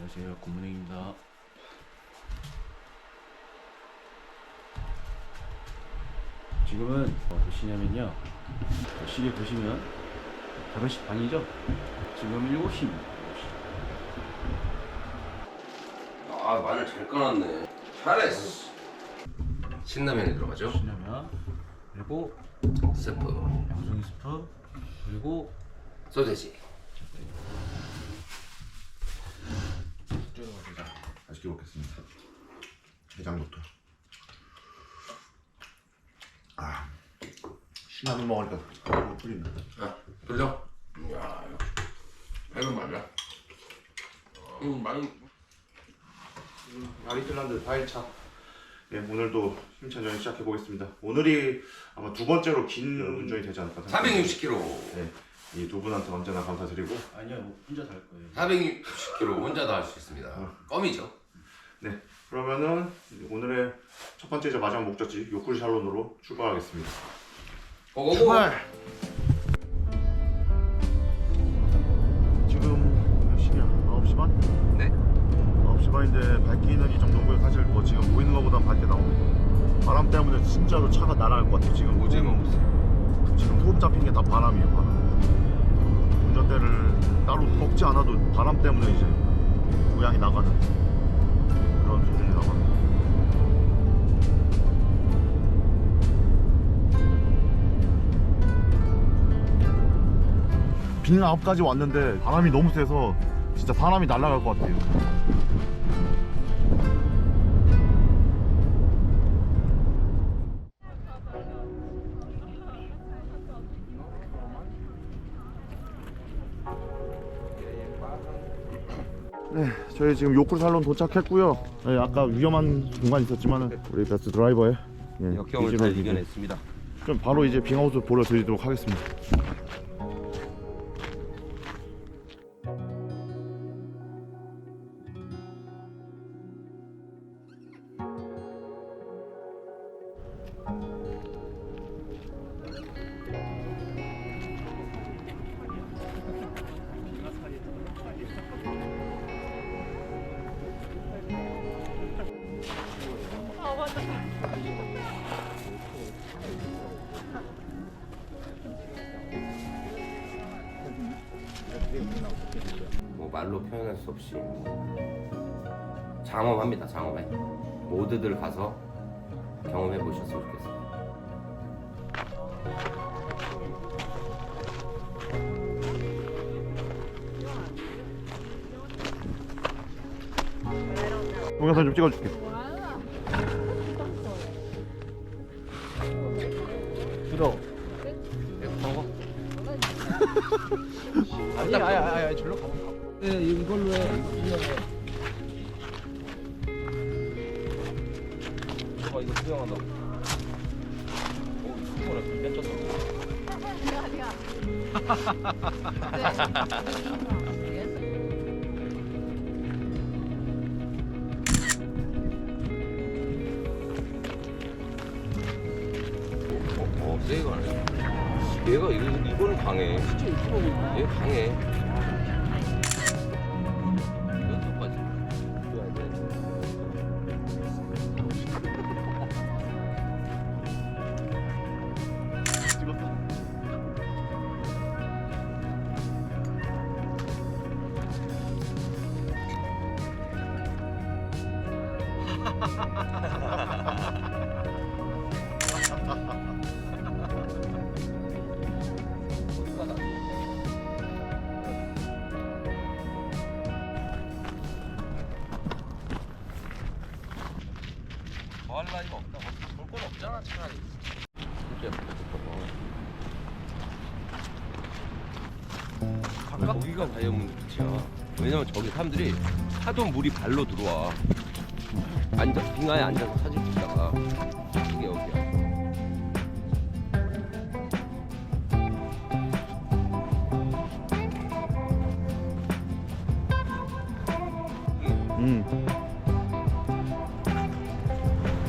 안녕하세요. 고문행입니다. 지금은 어, 몇 시냐면요. 시계 보시면 5시 반이죠? 지금 7시입니다. 아 마늘 잘 꺼놨네 잘했어 신라면에 들어가죠 시냐면 그리고 스프 양송이 스프 그리고 소세지 맛있게 먹겠습니다. 해장부터. 아, 신라면 먹으니까 물 끓인다. 자 돌려 이야 이거 맞아 음 마늘 아리틀란드 4일차. 예, 오늘도 힘찬 여행 시작해 보겠습니다. 오늘이 아마 두 번째로 긴 운전이 되지 않을까 생각합니다. 460km 네, 이 두 분한테 언제나 감사드리고 아니요, 뭐 혼자 살 거예요. 460km 혼자 다 할 수 있습니다 껌이죠 네, 그러면은 오늘의 첫 번째 마지막 목적지 요쿠리 샬론으로 출발하겠습니다. 고고고 지금 몇 시냐? 9시 반? 네 9시 반인데 밝기는 이 정도고요. 사실 뭐 지금 보이는 것보단 밝게 나오고 바람 때문에 진짜로 차가 날아갈 것 같아요. 지금 오징어 없어 지금 소음 잡힌 게 다 바람이에요. 바람. 운전대를 따로 꺾지 않아도 바람 때문에 이제 고향이 나가는 그런 수준이 나가는. 빙 아홉까지 왔는데 바람이 너무 세서 진짜 사람이 날아갈 것 같아요. 네, 저희 지금 요쿠르 살론 도착했고요. 네, 아까 위험한 공간 있었지만 우리 베스트 드라이버의 예, 역경을 잘 이겨냈습니다 좀 바로 이제 빙하우스 보여드리도록 하겠습니다. 뭐 말로 표현할 수 없이 장엄합니다 장엄해 모두들 가서 경험해 보셨으면 좋겠습니다 동영상 좀 찍어줄게. 네, 이걸로 해. 어 이거 수영한다고 어 수영을 뺏겼어 어, 어, 세가 네 얘가 이거 이거는 강해. 진짜 얘 강해. 거기가 다이아몬드 빛이야. 왜냐면 저기 사람들이 하도 물이 발로 들어와. 앉아 빙하에 앉아서 사진 찍다가 이게 여기야. 음.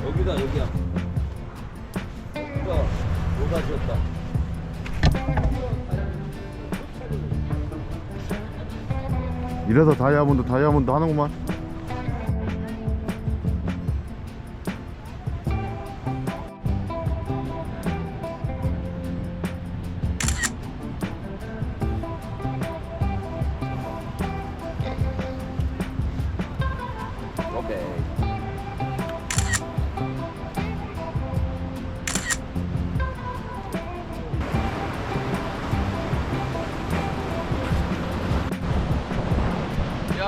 여기다 여기야. 여기가 노다지였다. 이래서 다이아몬드 다이아몬드 하는구만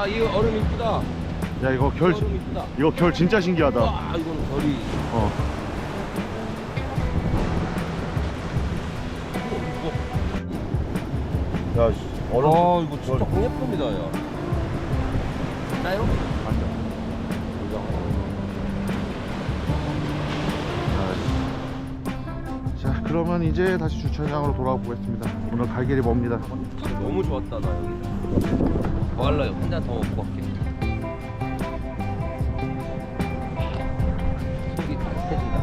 야, 이 얼음 이쁘다. 야 이거 이결 얼음 이쁘다. 이거 결 진짜 신기하다 와, 이거는 별이. 어. 야, 씨, 얼음. 아, 이거 진짜 공예품이다, 야. 나요? 자, 그러면 이제 다시 주차장으로 돌아가 보겠습니다. 오늘 갈 길이 멉니다. 너무 좋았다, 나 여기. 뭐 할래요? 한잔더 먹고 갈게. 속이 따뜻해진다.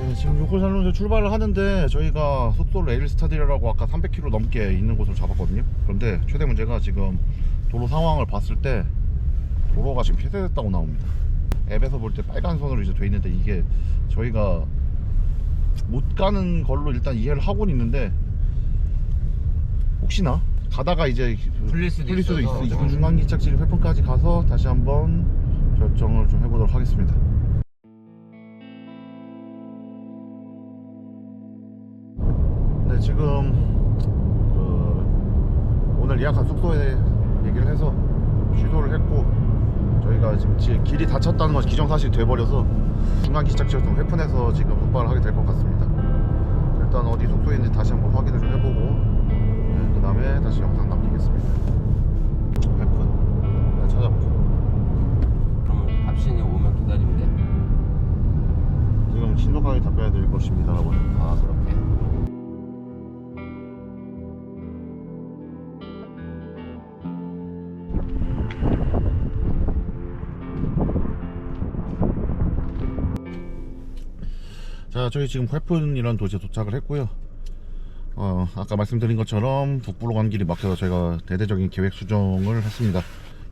네, 지금 이제 출발을 하는데 저희가 숙소를 에일스타디라고 아까 300km 넘게 있는 곳을 잡았거든요. 그런데 최대 문제가 지금 도로 상황을 봤을 때 도로가 지금 폐쇄됐다고 나옵니다. 앱에서 볼 때 빨간 선으로 이제 돼 있는데 이게 저희가 못 가는 걸로 일단 이해를 하고는 있는데 혹시나 가다가 이제 풀릴 수도 풀릴 수도. 있어. 중간 기착지 회품까지 가서 다시 한번 결정을 좀 해보도록 하겠습니다. 네 지금 그 오늘 예약한 숙소에 얘기를 해서 취소를 했고 저희가 지금 지- 길이 닫혔다는 것이 기정사실이 돼버려서 중간 기착지를 좀 회픈해서 지금 숙박을 하게 될 것 같습니다. 일단 어디 숙소에 있는지 다시 한번 확인을 좀 해보고 그 다음에 다시 영상 남기겠습니다. 회픈 내가 찾아볼게. 그러면 밥신이 오면 기다리면 돼? 지금 신속하게 답변해 드릴 것입니다 라고. 아, 그렇게. 자, 저희 지금 회푼이라는 도시에 도착을 했고요. 어, 아까 말씀드린 것처럼 북부로 간 길이 막혀서 저희가 대대적인 계획 수정을 했습니다.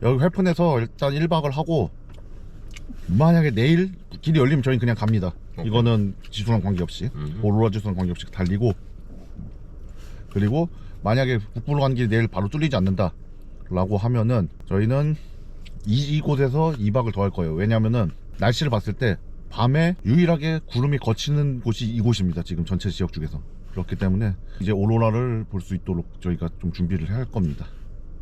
여기 회푼에서 일단 1박을 하고 만약에 내일 길이 열리면 저희는 그냥 갑니다. 오케이. 이거는 지수랑 관계없이 음. 오로라 지수랑 관계없이 달리고 그리고 만약에 북부로 간 길이 내일 바로 뚫리지 않는다 라고 하면은 저희는 이, 이곳에서 2박을 더 할 거예요. 왜냐면은 날씨를 봤을 때 밤에 유일하게 구름이 거치는 곳이 이곳입니다. 지금 전체 지역 중에서. 그렇기 때문에 이제 오로라를 볼 수 있도록 저희가 좀 준비를 할 겁니다.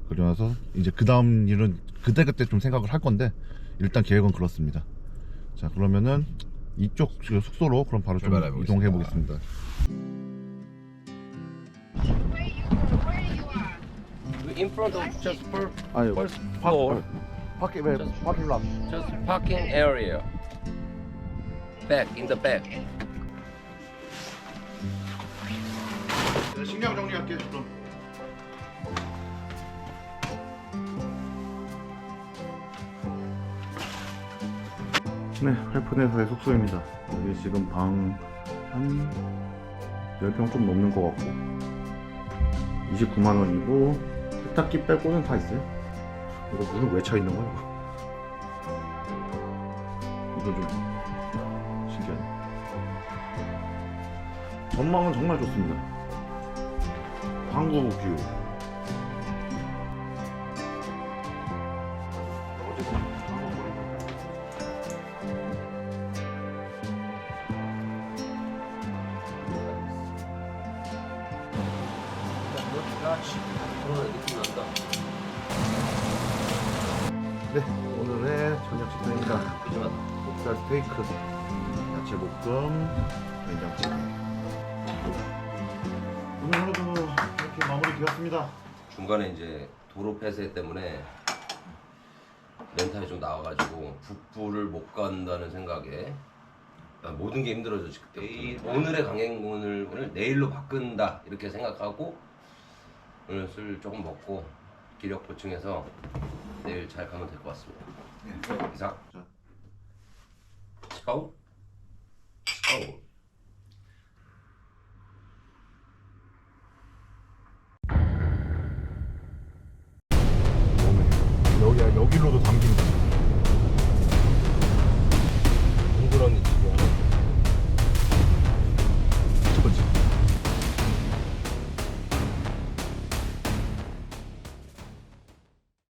그러면서 이제 그 다음 일은 그때그때 좀 생각을 할 건데 일단 계획은 그렇습니다. 자 그러면은 이쪽 그 숙소로 그럼 바로 좀 출발해 보겠습니다. 이동해 보겠습니다. In front of just 아유 first floor, 파킹 왜 Just- 파킹 lot just parking area. Back in the back. 식량 정리할게 그럼. 네, 회푼에서의 숙소입니다. 여기 지금 방한 10평 좀 넘는 것 같고 29만 원이고 세탁기 빼고는 다 있어요. 이거 물은 왜 차 있는 거야 이거? 이거 좀 전망은 정말 좋습니다. 한국 뷰. 그런 느낌 난다. 네, 오늘의 저녁 식사입니다. 푸짐하다. 목살 스테이크, 야채 볶음, 된장찌개. 오늘 하루도 이렇게 마무리 되었습니다. 중간에 이제 도로 폐쇄 때문에 렌탈이 좀 나와가지고 북부를 못 간다는 생각에 아, 모든 게 힘들어졌지 그때 내일, 오늘의 강행군을 오늘 내일로 바꾼다 이렇게 생각하고 오늘 술 조금 먹고 기력 보충해서 내일 잘 가면 될 것 같습니다. 이상. 자. 치카오. 치카오 여기로도 당긴다